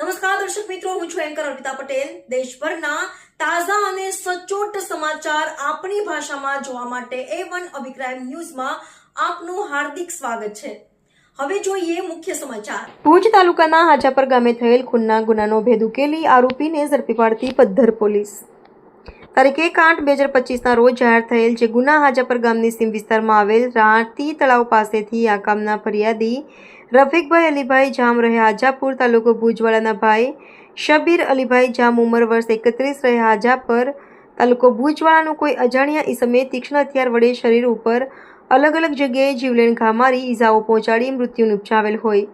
નમસ્કાર, દર્શક મિત્રો, હું છું એન્કર અર્પિતા પટેલ. દેશભરના તાજા અને સચોટ સમાચાર આપણી ભાષામાં જોવા માટે એ વન અભિક્રાઇમ ન્યૂઝમાં આપનું હાર્દિક સ્વાગત છે. હવે જોઈએ મુખ્ય સમાચાર. ભુજ તાલુકાના હાજાપર ગામે થયેલ ખૂનના ગુનાનો ભેદ ઉકેલી આરોપીને ઝડપી પાડતી પદ્ધર પોલીસ. તારીખ એક આઠ બે હજાર પચીસના રોજ જાહેર થયેલ જે ગુના હાજાપર ગામની સીમ વિસ્તારમાં આવેલ રાતી તળાવ પાસેથી આ કામના ફરિયાદી રફીકભાઈ અલીભાઈ જામ રહે હાજાપુર તાલુકો ભુજવાળાના ભાઈ શબીર અલીભાઈ જામ ઉંમર વર્ષ એકત્રીસ રહે હાજાપર તાલુકો ભુજવાળાનું કોઈ અજાણ્યા ઈસમે તીક્ષ્ણ હથિયાર વડે શરીર ઉપર અલગ અલગ જગ્યાએ જીવલેણ ઘા મારી ઈજાઓ પહોંચાડી મૃત્યુ નિપજાવેલ હોય.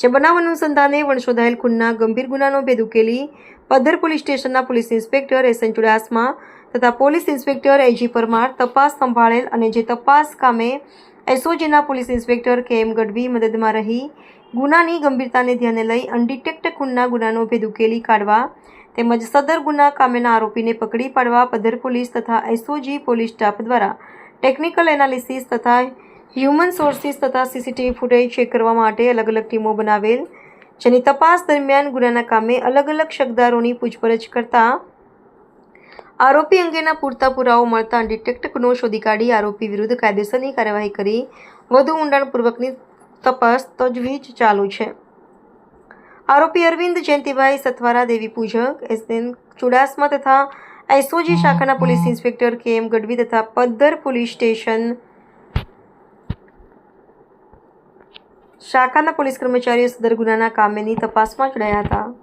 જે બનાવ અનુસંધાને વણશોધાયેલ ખૂનના ગંભીર ગુનાનો ભેદ ઉકેલી પદ્ધર પોલીસ સ્ટેશનના police inspector S N Chudasama તથા પોલીસ ઇન્સ્પેક્ટર એજી પરમાર તપાસ સંભાળેલ અને જે તપાસ કામે એસઓજીના police inspector K M Gadhvi મદદમાં રહી, ગુનાની ગંભીરતાને ધ્યાને લઈ અનડિટેક્ટ ખૂનના ગુનાનો ભેદ ઉકેલી કાઢવા તેમજ સદર ગુના કામેના આરોપીને પકડી પાડવા પદ્ધર પોલીસ તથા એસઓજી પોલીસ સ્ટાફ દ્વારા ટેકનિકલ એનાલિસિસ તથા હ્યુમન સોર્સિસ તથા સીસીટીવી ફૂટેજ ચેક કરવા માટે અલગ અલગ ટીમો બનાવેલ જેની તપાસ દરમિયાન ગુનાના કામે અલગ અલગ શકદારોની પૂછપરછ કરતા આરોપી અંગેના પૂરતા પુરાવો મળતા ડિટેક્ટ ગુનો શોધી કાઢી આરોપી વિરુદ્ધ કાયદેસરની કાર્યવાહી કરી. વધુ ઊંડાણપૂર્વકની તપાસ તજવીજ ચાલુ છે. આરોપી અરવિંદ જયંતિભાઈ સથવારા દેવી પૂજક એસએન ચુડાસમા તથા એસઓજી શાખાના police inspector K M Gadhvi તથા પદ્ધર પોલીસ સ્ટેશન શાખાના પોલીસ કર્મચારીઓ સદર ગુનાના કામેની તપાસમાં જોડાયા હતા.